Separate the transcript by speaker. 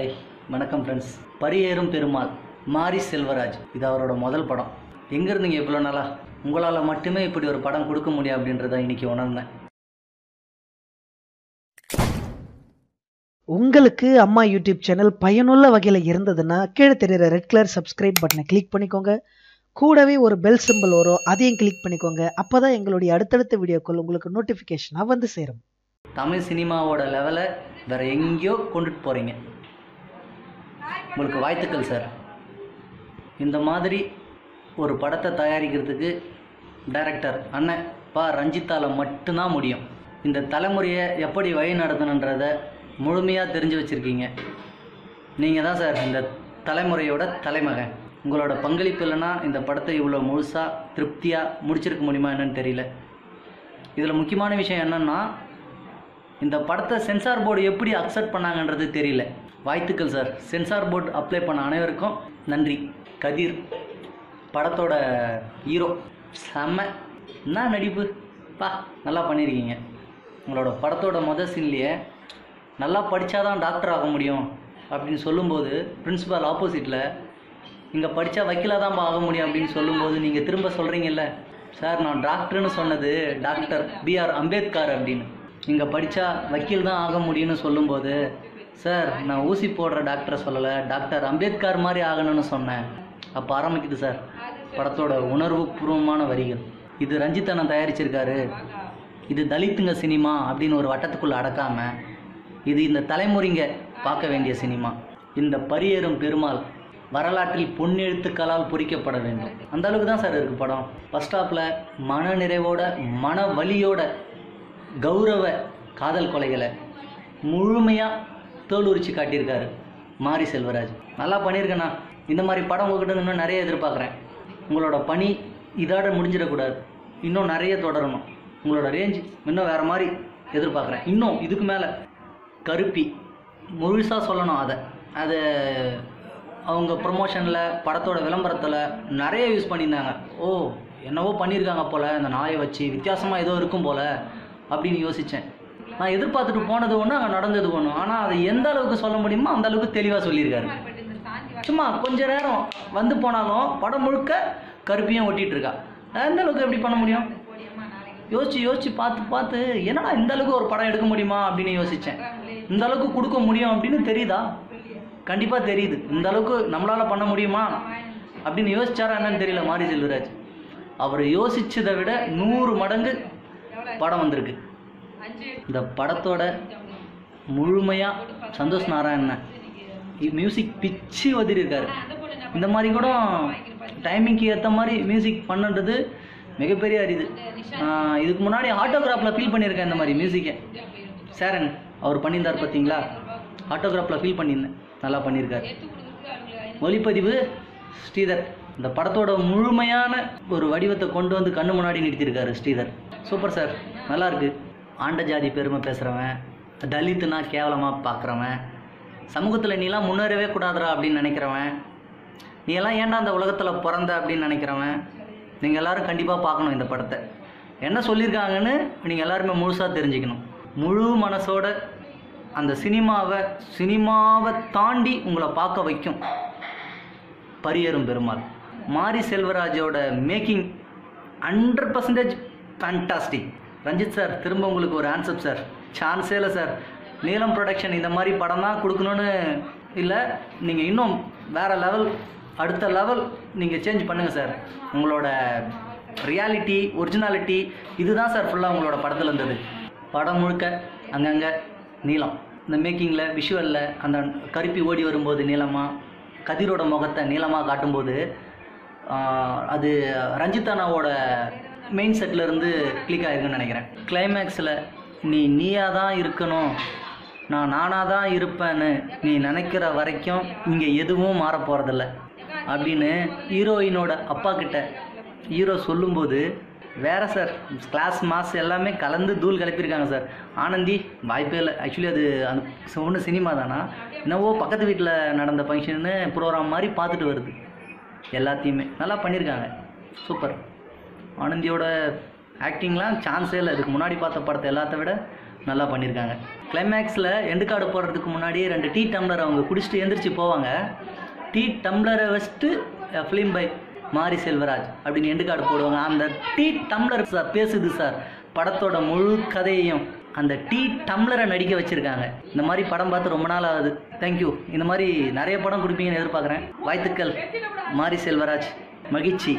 Speaker 1: ஐ வணக்கம் ஃப்ரெண்ட்ஸ் பரியேறும் பெருமாள் மாரி செல்வராஜ். இது அவரோட முதல் படம். எங்கே இருந்தீங்க இவ்வளோ நாளா? உங்களால் மட்டுமே இப்படி ஒரு படம் கொடுக்க முடியும் அப்படின்றத இன்னைக்கு உணர்ந்தேன்.
Speaker 2: உங்களுக்கு அம்மா யூடியூப் சேனல் பயனுள்ள வகையில் இருந்ததுன்னா கீழே தெரியுற ரெட் கலர் சப்ஸ்கிரைப் பட்டனை கிளிக் பண்ணிக்கோங்க. கூடவே ஒரு பெல் சிம்பிள் வரும் அதையும் கிளிக் பண்ணிக்கோங்க. அப்போ தான் எங்களுடைய அடுத்தடுத்த வீடியோக்கள் உங்களுக்கு நோட்டிஃபிகேஷனாக வந்து சேரும்.
Speaker 1: தமிழ் சினிமாவோட லெவலை வேற எங்கேயோ கொண்டுட்டு போகிறீங்க உங்களுக்கு வாழ்த்துக்கள் சார் இந்த மாதிரி ஒரு படத்தை தயாரிக்கிறதுக்கு டைரக்டர் அண்ணன் பா. ரஞ்சித்தால் மட்டும்தான் முடியும். இந்த தலைமுறையை எப்படி வழி நடத்தணுன்றத முழுமையாக தெரிஞ்சு வச்சுருக்கீங்க. நீங்கள் தான் சார் இந்த தலைமுறையோட தலைமகன். உங்களோட பங்களிப்பு இல்லைன்னா இந்த படத்தை இவ்வளோ முழுசாக திருப்தியாக முடிச்சிருக்க முடியுமா என்னன்னு தெரியல. இதில் முக்கியமான விஷயம் என்னென்னா இந்த படத்தை சென்சார் போர்டு எப்படி அக்செப்ட் பண்ணாங்கன்றது தெரியல. வாழ்த்துக்கள் சார் சென்சார் போர்டு அப்ளை பண்ண அனைவருக்கும் நன்றி. கதிர் படத்தோட ஹீரோ செம்ம என்ன நடிப்பு? பா நல்லா பண்ணியிருக்கீங்க உங்களோட படத்தோட மொதல் சீன்லேயே நல்லா படித்தாதான் டாக்டர் ஆக முடியும் அப்படின்னு சொல்லும்போது பிரின்சிபால் ஆப்போசிட்டில் இங்கே படித்தா வக்கீலாக தான் ஆக முடியும் அப்படின்னு சொல்லும்போது நீங்கள் திரும்ப சொல்கிறீங்கல்ல சார் நான் டாக்டர்னு சொன்னது டாக்டர் பிஆர் அம்பேத்கர் அப்படின்னு. இங்கே படித்தா வக்கீல் தான் ஆக முடியும்னு சொல்லும்போது சார் நான் ஊசி போடுற டாக்டரை சொல்லலை டாக்டர் அம்பேத்கர் மாதிரி ஆகணும்னு சொன்னேன். அப்போ ஆரம்பிக்குது சார் படத்தோட உணர்வு பூர்வமான வரிகள். இது ரஞ்சித்தனம் தயாரிச்சிருக்காரு. இது தலித்துங்க சினிமா அப்படின்னு ஒரு வட்டத்துக்குள்ளே அடக்காமல் இது இந்த தலைமுறைங்க பார்க்க வேண்டிய சினிமா. இந்த பரியேறும் பெருமாள் வரலாற்றில் பொன்னெழுத்துக்களால் பொறிக்கப்பட வேண்டும். அந்த அளவுக்கு தான் சார் இருக்கு படம். பஸ் ஸ்டாப்பில் மன நிறைவோட மன வலியோட கௌரவ காதல் கொலைகளை முழுமையாக தோலுரிச்சு காட்டியிருக்காரு மாரி செல்வராஜ். நல்லா பண்ணியிருக்கேண்ணா. இந்த மாதிரி படம் உங்ககிட்ட இன்னும் நிறைய எதிர்பார்க்குறேன். உங்களோட பணி இதோட முடிஞ்சிடக்கூடாது. இன்னும் நிறைய தொடரணும். உங்களோட ரேஞ்ச் இன்னும் வேறு மாதிரி எதிர்பார்க்குறேன். இன்னும் இதுக்கு மேலே கருப்பி முழுசாக சொல்லணும் அதை. அதை அவங்க ப்ரொமோஷனில் படத்தோட விளம்பரத்தில் நிறைய யூஸ் பண்ணியிருந்தாங்க. ஓ என்னவோ பண்ணியிருக்காங்க போல். இந்த நாயை வச்சு வித்தியாசமாக ஏதோ இருக்கும் போல். அப்படின்னு யோசித்தேன் நான் எதிர்பார்த்துட்டு போனது ஒன்று அங்கே நடந்தது ஒன்று ஆனால் அதை எந்த அளவுக்கு சொல்ல முடியுமோ அந்த அளவுக்கு தெளிவாக சொல்லியிருக்காரு. சும்மா கொஞ்ச நேரம் வந்து போனாலும் படம் முழுக்க கருப்பியும் ஒட்டிகிட்டு இருக்கா. எந்த அளவுக்கு எப்படி பண்ண முடியும்? யோசிச்சு யோசிச்சு பார்த்து பார்த்து என்னடா இந்த அளவுக்கு ஒரு படம் எடுக்க முடியுமா அப்படின்னு யோசித்தேன் இந்த அளவுக்கு கொடுக்க முடியும் அப்படின்னு தெரியுதா? கண்டிப்பாக தெரியுது. இந்த அளவுக்கு நம்மளால் பண்ண முடியுமா? அப்படின்னு யோசிச்சாரா என்னன்னு தெரியல மாரி செல்வராஜ். அவர் யோசிச்சதை விட நூறு மடங்கு படம் வந்திருக்கு. இந்த படத்தோட முழுமையாக சந்தோஷ் நாராயணன் மியூசிக் பிச்சு வதிருக்காரு இந்த மாதிரி கூட டைமிங்க்கு ஏற்ற மாதிரி மியூசிக் பண்ணுன்றது மிகப்பெரிய அரிது. இதுக்கு முன்னாடி ஆட்டோகிராஃபில் ஃபீல் பண்ணியிருக்கேன் இந்த மாதிரி மியூசிக்கை சேரன் அவர் பண்ணியிருந்தார் பார்த்தீங்களா? ஆட்டோகிராஃபில் ஃபீல் பண்ணியிருந்தேன். நல்லா பண்ணியிருக்காரு. ஒளிப்பதிவு ஸ்ரீதர். இந்த படத்தோட முழுமையான ஒரு வடிவத்தை கொண்டு வந்து கண்ணு முன்னாடி நிறுத்தியிருக்காரு ஸ்ரீதர். Super sir. நல்லா இருக்கு. ஆண்ட ஜாதி பெருமை பேசுகிறவன் தலித்துனா கேவலமாக பார்க்குறவன் சமூகத்தில் நீலாம் முன்னேறவே கூடாதுரா அப்படின்னு நினைக்கிறவன் நீ எல்லாம் ஏன்டா அந்த உலகத்தில் பிறந்த அப்படின்னு நினைக்கிறவன் நீங்கள் எல்லாரும் கண்டிப்பாக பார்க்கணும் இந்த படத்தை. என்ன சொல்லியிருக்காங்கன்னு நீங்கள் எல்லாருமே முழுசாக தெரிஞ்சுக்கணும். முழு மனசோட அந்த சினிமாவை சினிமாவை தாண்டி உங்களை பார்க்க வைக்கும். Pariyerum Perumal. Mari செல்வராஜோட making hundred percentage fantastic Ranjith sir திரும்ப உங்களுக்கு ஒரு ஆன்சர் சார் சான்ஸே இல்லை சார் நீலம் ப்ரொடக்ஷன் இந்த மாதிரி படம் தான் கொடுக்கணும்னு இல்லை. நீங்கள் இன்னும் வேறு லெவல் அடுத்த லெவல் நீங்கள் சேஞ்ச் பண்ணுங்கள் சார் உங்களோட ரியாலிட்டி ஒரிஜினாலிட்டி இதுதான் சார் ஃபுல்லாக உங்களோட படத்தில் இருந்தது. படம் முழுக்க அங்கங்கே நீளம். இந்த மேக்கிங்கில் விஷுவலில் அந்த கருப்பி ஓடி வரும்போது நீளமாக கதிரோட முகத்தை நீளமாக காட்டும்போது அது ரஞ்சித்தானாவோட மெயின் செட்டில் இருந்து கிளிக் ஆகிருக்குன்னு நினைக்கிறேன். கிளைமேக்ஸில் நீ நீயாக தான் இருக்கணும். நான் நானாக தான் இருப்பேன்னு நீ நினைக்கிற வரைக்கும் இங்கே எதுவும் மாற போகிறதில்ல அப்படின்னு ஹீரோயினோட அப்பா கிட்ட ஹீரோ சொல்லும்போது வேற சார் கிளாஸ் மாஸ் எல்லாமே கலந்து தூள் கிளப்பியிருக்காங்க சார் ஆனந்தி வாய்ப்பே இல்லை. ஆக்சுவலி அது அந்த ஒன்று சினிமா தானா? என்னவோ பக்கத்து வீட்டில் நடந்த ஃபங்க்ஷன்னு ப்ரோக்ராம் மாதிரி பார்த்துட்டு வருது. எல்லாத்தையுமே நல்லா பண்ணியிருக்காங்க. சூப்பர். ஆனந்தியோட ஆக்டிங்லாம் சான்ஸே இல்லை. இதுக்கு முன்னாடி பார்த்த படத்தை எல்லாத்த விட நல்லா பண்ணியிருக்காங்க. கிளைமேக்ஸில் எண்டு கார்டு போடுறதுக்கு முன்னாடி ரெண்டு டீ டம்ளர் அவங்க குடிச்சிட்டு எந்திரிச்சு போவாங்க. டீ டம்ளரை வச்சுட்டு ஃபிலிம் பை மாரி செல்வராஜ் அப்படின்னு எண்டு கார்டு போடுவாங்க. அந்த டீ டம்ளர் சார் பேசுது சார். படத்தோட முழு கதையையும். அந்த டீ டம்ளரை நடிக்க வச்சுருக்காங்க. இந்த மாதிரி படம் பார்த்து ரொம்ப நாள் ஆகுது. தேங்க்யூ இந்த மாதிரி நிறைய படம் கொடுப்பீங்கன்னு எதிர்பார்க்குறேன். வாழ்த்துக்கள். மாரி செல்வராஜ். மகிழ்ச்சி.